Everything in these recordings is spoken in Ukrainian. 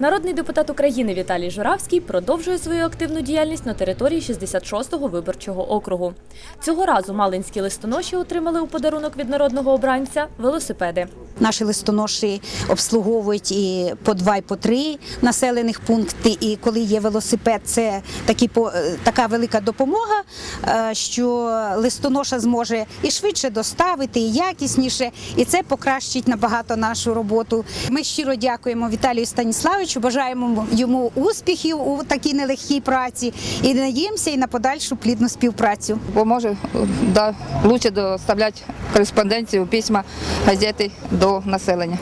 Народний депутат України Віталій Журавський продовжує свою активну діяльність на території 66-го виборчого округу. Цього разу малинські листоноші отримали у подарунок від народного обранця велосипеди. Наші листоноші обслуговують і по два, і по три населених пункти. І коли є велосипед, це такі по- е, така велика допомога, е, що листоноша зможе і швидше доставити, і якісніше, і це покращить набагато нашу роботу. Ми щиро дякуємо Віталію Станіславовичу, бажаємо йому успіхів у такій нелегкій праці і надіємося і на подальшу плідну співпрацю. поможе да, лучше доставляти кореспонденцію, письма, газети до населення.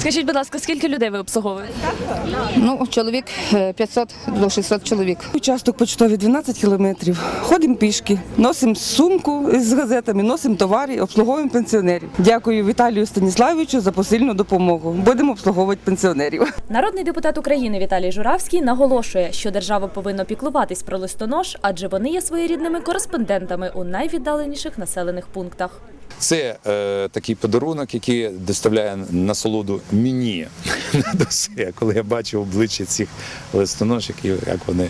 Скажіть, будь ласка, скільки людей ви обслуговуєте? Ну, чоловік е, 500 до 600 чоловік. Участок почтовий 12 кілометрів. Ходимо пішки, носимо сумку з газетами, носимо товари, обслуговуємо пенсіонерів. Дякую Віталію Станіславовичу за посильну допомогу. Будемо обслуговувати пенсіонерів. Народний депутат України Віталій Журавський наголошує, що держава повинна піклуватись про листонош, адже вони є своєрідними кореспондентами у найвіддаленіших населених пунктах. Це е, такий подарунок, який доставляє насолоду мені на душе, коли я бачу обличчя цих листоношиків, як вони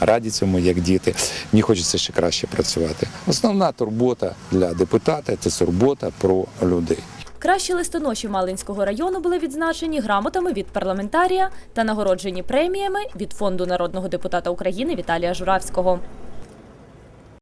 раді цьому, як діти. Мені хочеться ще краще працювати. Основна турбота для депутата це турбота про людей. Кращі листоноші Малинського району були відзначені грамотами від парламентарія та нагороджені преміями від фонду народного депутата України Віталія Журавського.